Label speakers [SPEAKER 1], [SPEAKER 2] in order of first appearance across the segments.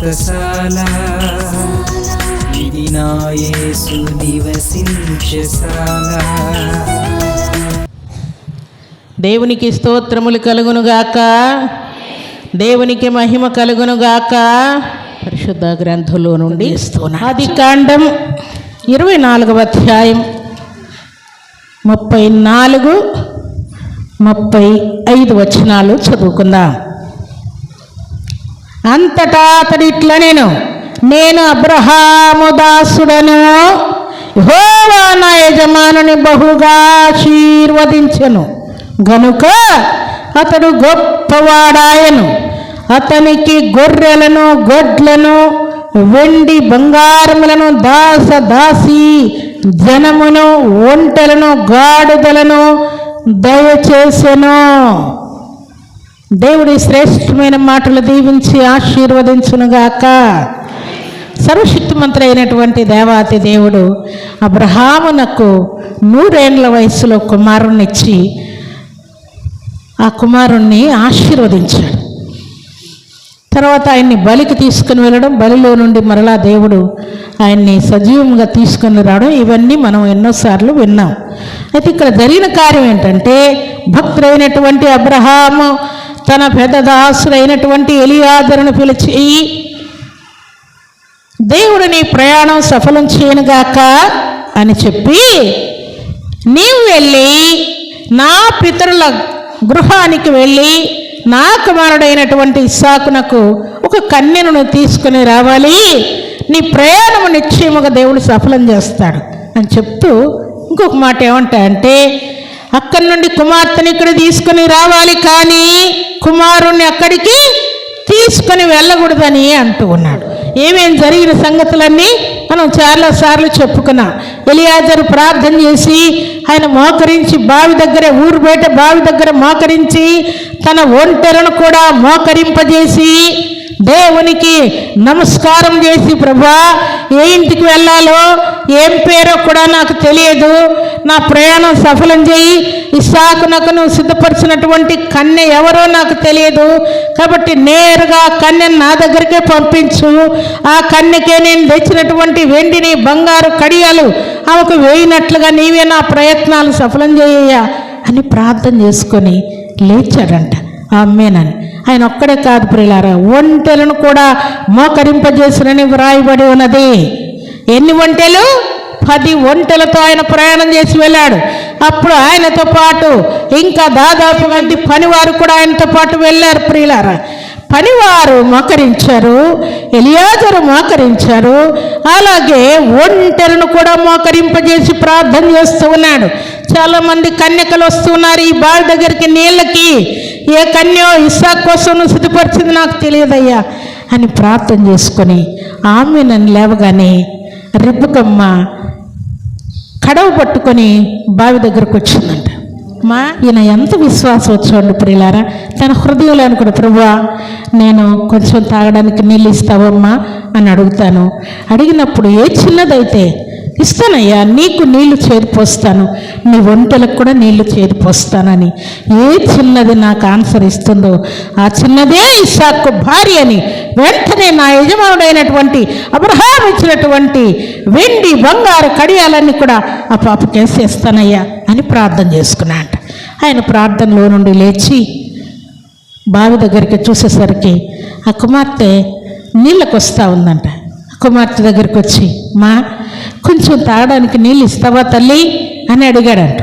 [SPEAKER 1] వ్రతశాల ఇది నా యేసు నివసించశాల
[SPEAKER 2] దేవునికి స్తోత్రములు కలుగునుగాక దేవునికి మహిమ కలుగునుగాక పరిశుద్ధ గ్రంథంలో నుండి ఆది కాండం ఇరవై నాలుగవ అధ్యాయం ముప్పై నాలుగు ముప్పై ఐదు వచనాలు చదువుకుందాం. అంతటా అతడు ఇట్లా నేను. నేను అబ్రహాము దాసుడను యెహోవా నా యజమానుని బహుగా ఆశీర్వదించెను. గనుక అతడు గొప్పవాడాయను. అతనికి గొర్రెలను గొడ్లను వెండి బంగారములను దాస దాసి జనమును ఒంటెలను గాడుదలను దయచేసెను. దేవుడి శ్రేష్టమైన మాటలు దీవించి ఆశీర్వదించునుగాక. సర్వశక్తిమంతుడు అయినటువంటి దేవాతి దేవుడు అబ్రహామునకు నూరేండ్ల వయసులో కుమారుణ్ణిచ్చి ఆ కుమారుణ్ణి ఆశీర్వదించాడు. తర్వాత ఆయన్ని బలికి తీసుకుని వెళ్ళడం బలిలో నుండి మరలా దేవుడు ఆయన్ని సజీవంగా తీసుకుని రావడం ఇవన్నీ మనం ఎన్నోసార్లు విన్నాం. అయితే ఇక్కడ జరిగిన కార్యం ఏంటంటే భక్తుడైనటువంటి అబ్రహాము తన పెద్ద దాసుడైనటువంటి ఎలియాదరును పిలిచి దేవుడు నీ ప్రయాణం సఫలం చేయనుగాక అని చెప్పి నీవు వెళ్ళి నా పితరుల గృహానికి వెళ్ళి నా కుమారుడైనటువంటి ఇస్సాకునకు ఒక కన్యను తీసుకుని రావాలి. నీ ప్రయాణము నిశ్చయముగా దేవుడు సఫలం చేస్తాడు అని చెప్తూ ఇంకొక మాట ఏమంటాయంటే అక్కడి నుండి కుమార్తెని ఇక్కడ తీసుకుని రావాలి కానీ కుమారుణ్ణి అక్కడికి తీసుకొని వెళ్ళకూడదని అంటూ ఉన్నాడు. ఏమేం జరిగిన సంగతులన్నీ మనం చాలా సార్లు చెప్పుకున్నాం. ఎలియాజరు ప్రార్థన చేసి ఆయన మోకరించి బావి దగ్గర ఊరు బయట బావి దగ్గర మోకరించి తన ఒంటెలను కూడా మోకరింపజేసి దేవునికి నమస్కారం చేసి ప్రభా ఏ ఇంటికి వెళ్ళాలో ఏం పేరో కూడా నాకు తెలియదు. నా ప్రయాణం సఫలం చేయి. నాకు నువ్వు సిద్ధపరిచినటువంటి కన్య ఎవరో నాకు తెలియదు. కాబట్టి నేరుగా కన్యను నా దగ్గరికే పంపించు. ఆ కన్యకే నేను తెచ్చినటువంటి వెండిని బంగారు కడియాలు ఆమెకు వేయినట్లుగా నీవే నా ప్రయత్నాలు సఫలం చేయ అని ప్రార్థన చేసుకొని లేచాడంట. అమ్మేనని ఆయన ఒక్కడే కాదు ప్రియులారా. ఒంటెలను కూడా మోకరింపజేసినని వ్రాయబడి ఉన్నది. ఎన్ని ఒంటెలు? పది ఒంటెలతో ఆయన ప్రయాణం చేసి వెళ్ళాడు. అప్పుడు ఆయనతో పాటు ఇంకా దాదాపు మంది పనివారు కూడా ఆయనతో పాటు వెళ్ళారు ప్రియులారా. పనివారు మోకరించారు ఎలియాజరు మోకరించారు అలాగే ఒంటెలను కూడా మోకరింపజేసి ప్రార్థన చేస్తూ ఉన్నాడు. చాలామంది కన్యకలు వస్తున్నారు ఈ బావి దగ్గరికి నీళ్ళకి. ఏ కన్యో ఇస్సా కోసం నువ్వు సిద్ధపరిచింది నాకు తెలియదయ్యా అని ప్రార్థన చేసుకొని ఆమె నన్ను లేవగానే రిబ్బుకమ్మ కడవ పట్టుకొని బావి దగ్గరకు వచ్చిందంట. మా ఈయన ఎంత విశ్వాసం వచ్చాడు ప్రియులారా. తన హృదయంలో అనుకుడు ప్రభువా నేను కొంచెం తాగడానికి నీళ్ళు ఇస్తావమ్మా అని అడుగుతాను. అడిగినప్పుడు ఏ చిన్నదైతే ఇస్తానయ్యా నీకు నీళ్ళు చేరిపోస్తాను. నీ ఒంటలకు కూడా నీళ్ళు చేరిపోస్తానని. ఏ చిన్నది నాకు ఆన్సర్ ఇస్తుందో ఆ చిన్నదే ఇస్సాకు భార్య అని వెంటనే నా యజమానుడైనటువంటి అబ్రహాం ఇచ్చినటువంటి వెండి బంగారు కడియాలన్నీ కూడా ఆ పాపకి ఇస్తానయ్యా అని ప్రార్థన చేసుకున్నా అంట ఆయన ప్రార్థనలో నుండి లేచి బావి దగ్గరికి చూసేసరికి ఆ కుమార్తె నీళ్ళకు వస్తూ ఉందంట కుమార్తె దగ్గరికి వచ్చి మా కొంచెం తాగడానికి నీళ్ళు ఇస్తావా తల్లి? అని అడిగాడంట.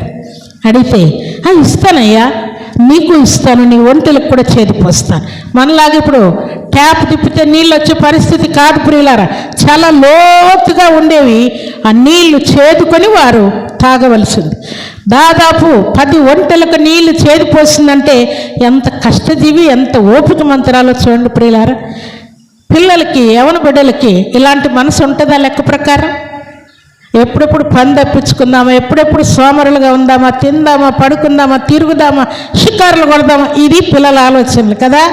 [SPEAKER 2] అడిగితే ఆ ఇస్తానయ్యా నీకు ఇస్తాను నీ ఒంటెలకు కూడా చేదిపోస్తాను మనలాగా ఇప్పుడు ట్యాప్ తిప్పితే నీళ్ళు వచ్చే పరిస్థితి కాదు ప్రియులారా. చాలా లోతుగా ఉండేవి. ఆ నీళ్ళు చేదుకొని వారు తాగవలసింది. దాదాపు పది ఒంటెలకు నీళ్ళు చేదిపోసిందంటే ఎంత కష్టజీవి ఎంత ఓపిక మంత్రాలో చూడండి ప్రియులారా. పిల్లలకి యవన బిడ్డలకి ఇలాంటి మనసు ఉంటుందా లెక్క ప్రకారం? ఎప్పుడెప్పుడు పని తప్పించుకుందామా ఎప్పుడెప్పుడు సోమరులుగా ఉందామా తిందామా పడుకుందామా తిరుగుదామా షికారులు కొడదామా ఇది పిల్లల ఆలోచనలు కదా.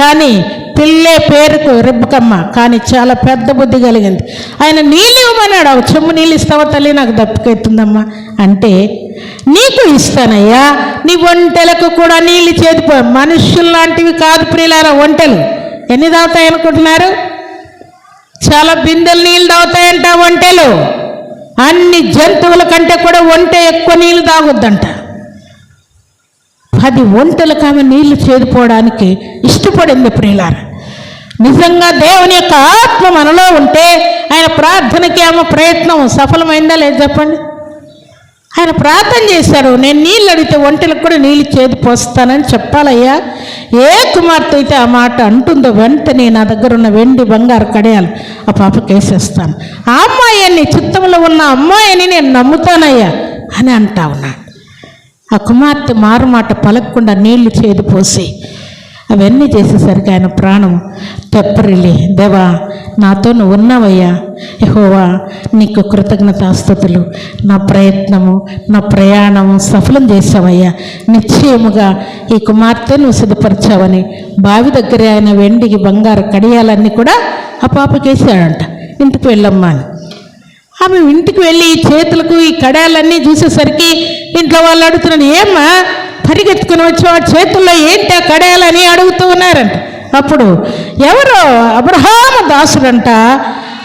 [SPEAKER 2] కానీ పిల్లే పేరుకు రిబ్బకమ్మ కానీ చాలా పెద్ద బుద్ధి కలిగింది. ఆయన నీళ్ళు ఇవ్వమన్నాడు "ఒక చెమ్ము నీళ్ళు ఇస్తావా తల్లి నాకు దప్పికెత్తుందమ్మా అంటే నీకు ఇస్తానయ్యా నీ ఒంటెలకు కూడా నీళ్ళు చేతిపో మనుషులు లాంటివి కాదు ప్రియులారా ఒంటెలు. ఎన్ని తాగుతాయి అనుకుంటున్నారు? చాలా బిందెలు నీళ్ళు తాగుతాయంట ఒంటెలు. అన్ని జంతువుల కంటే కూడా ఒంటె ఎక్కువ నీళ్ళు తాగొద్దంట. పది ఒంటెలకు ఆమె నీళ్ళు చేదుకోవడానికి ఇష్టపడింది ప్రియులార నిజంగా దేవుని యొక్క ఆత్మ మనలో ఉంటే ఆయన ప్రార్థనకి ఆమె ప్రయత్నం సఫలమైందా లేదు చెప్పండి? ఆయన ప్రార్థన చేశాడు నేను నీళ్ళు అడిగితే ఒంటలకు కూడా నీళ్ళు చేది పోస్తానని చెప్పాలయ్యా. ఏ కుమార్తె అయితే ఆ మాట అంటుందో వెంటనే నా దగ్గర ఉన్న వెండి బంగారు కడయాలు ఆ పాపకి వేసేస్తాను. ఆ అమ్మాయిని చిత్తంలో ఉన్న అమ్మాయిని నేను నమ్ముతానయ్యా అని అంటా ఉన్నాడు. ఆ కుమార్తె మారుమాట పలకకుండా నీళ్ళు చేది పోసి అవన్నీ చేసేసరికి ఆయన ప్రాణం తెప్పరిల్లి దేవా నాతో నువ్వు ఉన్నావయ్యా. యహోవా నీకు కృతజ్ఞతాస్థుతులు. నా ప్రయత్నము నా ప్రయాణము సఫలం చేసావయ్యా నిశ్చయముగా ఈ కుమార్తె నువ్వు సిద్ధపరిచావని బావి దగ్గర ఆయన వెండికి బంగారు కడియాలన్నీ కూడా ఆ పాపకేసాడంట ఇంటికి వెళ్ళమ్మా అని. ఆమె ఇంటికి వెళ్ళి ఈ చేతులకు ఈ కడాయాలన్నీ చూసేసరికి ఇంట్లో వాళ్ళు అడుగుతున్నాడు ఏమ్మా పరిగెత్తుకుని వచ్చి వాడి చేతుల్లో ఏంటి ఆ అడుగుతూ ఉన్నారంట. అప్పుడు ఎవరో అబ్రహామ దాసుడంట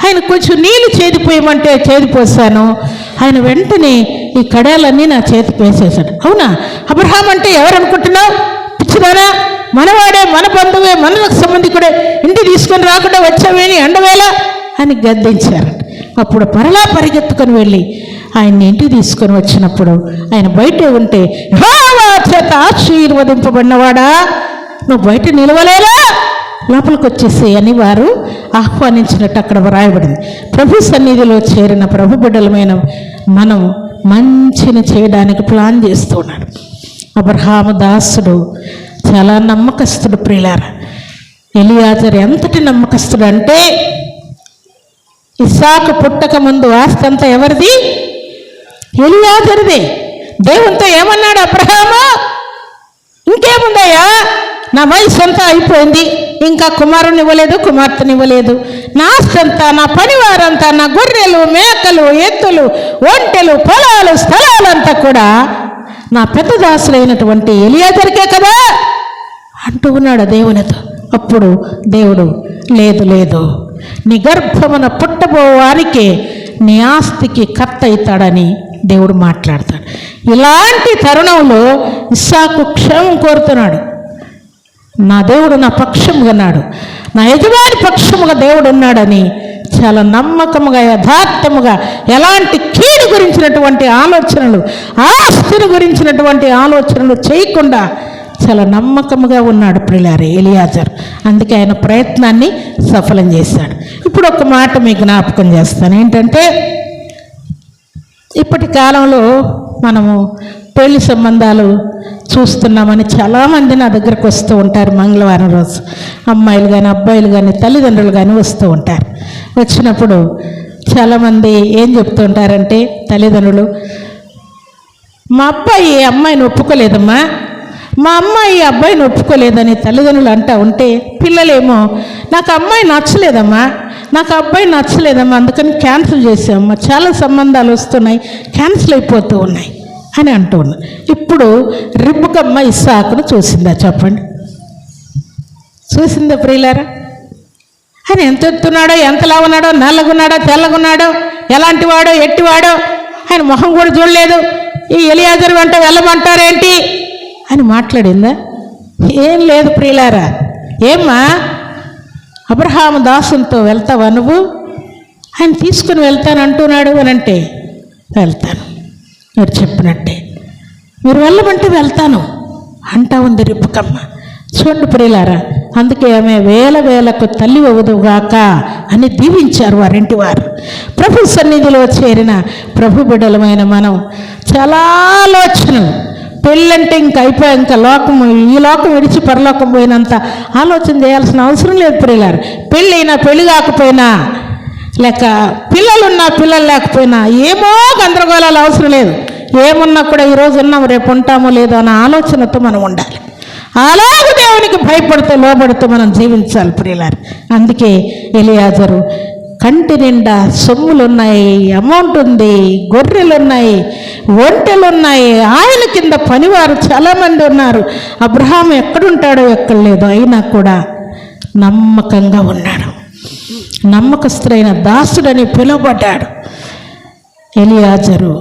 [SPEAKER 2] ఆయన కొంచెం నీళ్ళు చేదిపోయమంటే చేదిపోసాను ఆయన వెంటనే ఈ కడేలన్నీ నా చేతికి వేసేశాడు. అవునా? అబ్రహాం అంటే ఎవరనుకుంటున్నావు? పిచ్చిదానా? మనవాడే మన బంధువే మనకు సంబంధికుడే. ఇంటి తీసుకొని రాకుండా వచ్చావేని ఎండవేళ? అని గద్దించారు అప్పుడు పరలా పరిగెత్తుకొని వెళ్ళి ఆయన్ని ఇంటికి తీసుకొని వచ్చినప్పుడు ఆయన బయటే ఉంటే చేత ఆశీర్వదింపబడినవాడా? నువ్వు బయట నిలవలేలా లోపలికి వచ్చేసే అని వారు ఆహ్వానించినట్టు అక్కడ వ్రాయబడింది. ప్రభు సన్నిధిలో చేరిన ప్రభు బిడ్డలమైన మనం మంచిని చేయడానికి ప్లాన్ చేస్తున్నాడు అబ్రహాము దాసుడు చాలా నమ్మకస్తుడు ప్రియులార. ఎలియాజర్ ఎంతటి నమ్మకస్తుడు అంటే ఇసాకు పుట్టక ముందు ఆస్తి అంతా ఎవరిది? ఎలియాజరిది దేవునితో ఏమన్నాడు అబ్రహాము? ఇంకేముందయ్యా? నా వయసు అంతా అయిపోయింది. ఇంకా కుమారుని ఇవ్వలేదు కుమార్తెని ఇవ్వలేదు. నా ఆస్తంతా నా పనివారంతా నా గొర్రెలు మేకలు ఎత్తులు ఒంటెలు పొలాలు స్థలాలంతా కూడా నా పెద్ద దాసులైనటువంటి ఎలియాజరికే కదా? అంటూ ఉన్నాడు దేవునితో. అప్పుడు దేవుడు లేదు లేదు నీ గర్భమున పుట్టబోవానికి నీ ఆస్తికి కర్త అవుతాడని దేవుడు మాట్లాడతాడు. ఇలాంటి తరుణంలో ఇస్సాకు క్షేమం కోరుతున్నాడు. నా దేవుడు నా పక్షముగా ఉన్నాడు. నా యజమాని పక్షముగా దేవుడు ఉన్నాడని చాలా నమ్మకముగా యథార్థముగా ఎలాంటి కీడు గురించినటువంటి ఆలోచనలు ఆస్తిని గురించినటువంటి ఆలోచనలు చేయకుండా చాలా నమ్మకముగా ఉన్నాడు ప్రిలారే ఎలియాజర్. అందుకే ఆయన ప్రయత్నాన్ని సఫలం చేశాడు. ఇప్పుడు ఒక మాట మీకు జ్ఞాపకం చేస్తాను. ఏంటంటే ఇప్పటి కాలంలో మనము పెళ్ళి సంబంధాలు చూస్తున్నామని చాలామంది నా దగ్గరకు వస్తూ ఉంటారు మంగళవారం రోజు. అమ్మాయిలు కానీ అబ్బాయిలు కానీ తల్లిదండ్రులు కానీ వస్తూ ఉంటారు. వచ్చినప్పుడు చాలామంది ఏం చెప్తూ ఉంటారంటే తల్లిదండ్రులు మా అబ్బాయి అమ్మాయిని ఒప్పుకోలేదమ్మా. మా అమ్మాయి ఈ అబ్బాయిని ఒప్పుకోలేదని తల్లిదండ్రులు అంటా ఉంటే పిల్లలేమో నాకు అమ్మాయి నచ్చలేదమ్మా నాకు అబ్బాయి నచ్చలేదమ్మా అందుకని క్యాన్సిల్ చేసామమ్మా చాలా సంబంధాలు వస్తున్నాయి క్యాన్సిల్ అయిపోతూ ఉన్నాయి అని అంటూ ఉన్నా. ఇప్పుడు రిబ్బుకమ్మ ఇస్సాకును చూసిందా చెప్పండి. చూసిందా ప్రియులారా? ఆయన ఎంత ఎత్తున్నాడో ఎంతలా ఉన్నాడో నల్లగున్నాడో తెల్లగున్నాడో ఎలాంటి వాడో ఎట్టివాడో ఆయన మొహం కూడా చూడలేదు. ఈ ఎలియాజర్ వెంట వెళ్ళమంటారేంటి? అని మాట్లాడిందా? ఏం లేదు ప్రియులారా. ఏమ్మా? అబ్రహాం దాసులతో వెళ్తావా నువ్వు? ఆయన తీసుకుని వెళ్తాను అంటున్నాడు అని అంటే వెళ్తాను. మీరు చెప్పినట్టే. మీరు వెళ్ళమంటే వెళ్తాను అంటా ఉంది రిప్పుకమ్మ చూడండి ప్రియులారా అందుకే ఆమె వేల వేలకు తల్లి అవుదుగాక అని దీవించారు వారింటి వారు. ప్రభు సన్నిధిలో చేరిన ప్రభు బిడ్డలమైన మనం చాలా ఆలోచనలు పెళ్ళంటే ఇంక అయిపోయా ఇంకా లోకం ఈ లోకం విడిచి పరలోకం పోయినంత ఆలోచన చేయాల్సిన అవసరం లేదు ప్రియులారు పెళ్ళైనా పెళ్ళి కాకపోయినా లేక పిల్లలున్నా పిల్లలు లేకపోయినా ఏమో గందరగోళాలు అవసరం లేదు. ఏమున్నా కూడా ఈరోజు ఉన్నాం రేపు ఉంటామో లేదో అన్న ఆలోచనతో మనం ఉండాలి. అలాగే దేవునికి భయపడుతూ లోబడుతూ మనం జీవించాలి ప్రియులారు అందుకే ఎలియాజరు కంటి నిండా సొమ్ములు ఉన్నాయి అమౌంట్ ఉంది గొర్రెలు ఉన్నాయి ఒంటెలు ఉన్నాయి ఆయన కింద పనివారు చాలామంది ఉన్నారు. అబ్రహాం ఎక్కడుంటాడో ఎక్కడ లేదో అయినా కూడా నమ్మకంగా ఉన్నాడు. నమ్మకస్తుడైన దాసుడని పిలువబడ్డాడు. ఎలియాజరు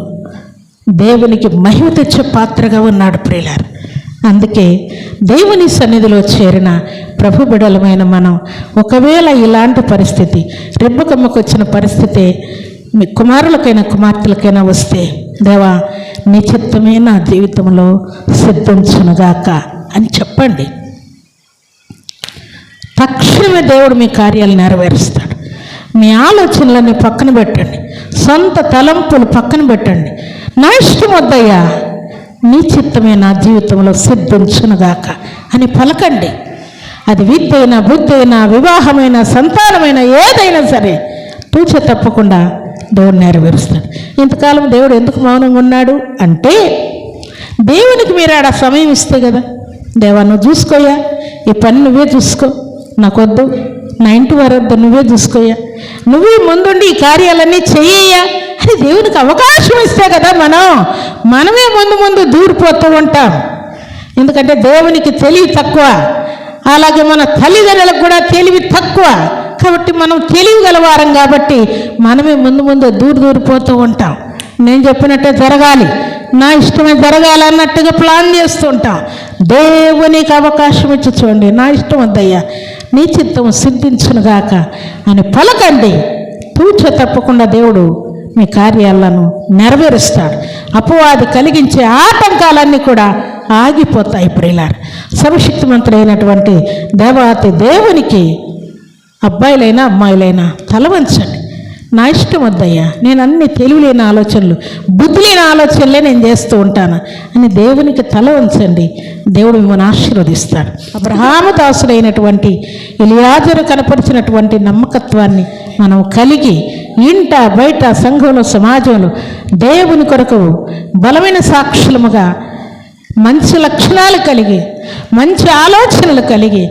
[SPEAKER 2] దేవునికి మహిమ తెచ్చే పాత్రగా ఉన్నాడు ప్రియులారు. అందుకే దేవుని సన్నిధిలో చేరిన ప్రభు బిడలమైన మనం ఒకవేళ ఇలాంటి పరిస్థితి రెబ్బకమ్మకు వచ్చిన పరిస్థితి మీ కుమారులకైనా కుమార్తెలకైనా వస్తే దేవా నీ చిత్తమే నా జీవితంలో సిద్ధించునుగాక అని చెప్పండి. తక్షణమే దేవుడు మీ కార్యాలు నెరవేరుస్తాడు. మీ ఆలోచనలన్నీ పక్కన పెట్టండి. సొంత తలంపులు పక్కన పెట్టండి. నా ఇష్టం వద్దయ్యా. నీ చిత్తమే నా జీవితంలో సిద్ధించునుగాక అని పలకండి. అది విత్తైనా బుద్ధైనా వివాహమైన సంతానమైన ఏదైనా సరే తూచ తప్పకుండా దేవుడు నెరవేరుస్తాడు. ఇంతకాలం దేవుడు ఎందుకు మౌనంగా ఉన్నాడు? అంటే దేవునికి మీరు ఆడ సమయం ఇస్తే కదా. దేవా నువ్వు చూసుకోయా? ఈ పని నువ్వే చూసుకో. నాకొద్దు. నా ఇంటి వారొద్దు నువ్వే చూసుకోయా నువ్వే ముందుండి ఈ కార్యాలన్నీ చెయ్యయ్యా. అని దేవునికి అవకాశం ఇస్తే కదా మనం. మనమే ముందు ముందు దూరిపోతూ ఉంటాం. ఎందుకంటే దేవునికి తెలివి తక్కువ. అలాగే మన తల్లిదండ్రులకు కూడా తెలివి తక్కువ. కాబట్టి మనం తెలివి గలవారం కాబట్టి మనమే ముందు ముందు దూరు దూరిపోతూ ఉంటాం. నేను చెప్పినట్టే జరగాలి. నా ఇష్టమే జరగాలన్నట్టుగా ప్లాన్ చేస్తుంటాం దేవునికి అవకాశం ఇచ్చి చూడండి. నా ఇష్టం వద్దయ్యా. నీ చిత్తం సిద్ధించునుగాక అని పలకండి. తూచ తప్పకుండా దేవుడు మీ కార్యాలను నెరవేరుస్తాడు. అపవాది కలిగించే ఆటంకాలన్నీ కూడా ఆగిపోతాయి ప్రియులారు సర్వశక్తిమంతుడైనటువంటి దేవాతి దేవునికి అబ్బాయిలైనా అమ్మాయిలైనా తలవంచండి నా ఇష్టం వద్దయ్యా. నేను అన్ని తెలివిలేని ఆలోచనలు బుద్ధి లేని ఆలోచనలే నేను చేస్తూ ఉంటాను. అని దేవునికి తల ఉంచండి దేవుడు మిమ్మల్ని ఆశీర్వదిస్తాడు. అబ్రహాము దాసుడైనటువంటి ఇలియాజరు కనపరిచినటువంటి నమ్మకత్వాన్ని మనం కలిగి ఇంట బయట సంఘంలో సమాజంలో దేవుని కొరకు బలమైన సాక్షులముగా మంచి లక్షణాలు కలిగి మంచి ఆలోచనలు కలిగి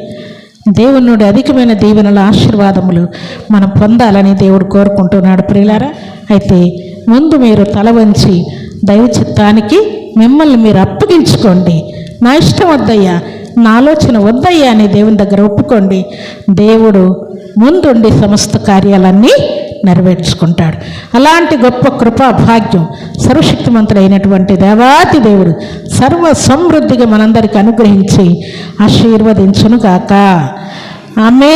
[SPEAKER 2] దేవుని నుండి అధికమైన దీవెనల ఆశీర్వాదములు మనం పొందాలని దేవుడు కోరుకుంటున్నాడు. ప్రియులారా అయితే ముందు మీరు తల వంచి దైవ చిత్తానికి మిమ్మల్ని మీరు అప్పగించుకోండి. నా ఇష్టం వద్దయ్యా నా ఆలోచన వద్దయ్యా అని దేవుని దగ్గర ఒప్పుకోండి. దేవుడు ముందుండి సమస్త కార్యాలన్నీ నెరవేర్చుకుంటాడు. అలాంటి గొప్ప కృపా భాగ్యం సర్వశక్తిమంతుడైనటువంటి దేవాతి దేవుడు సర్వ సమృద్ధిగా మనందరికి అనుగ్రహించి ఆశీర్వదించును కాక ఆమె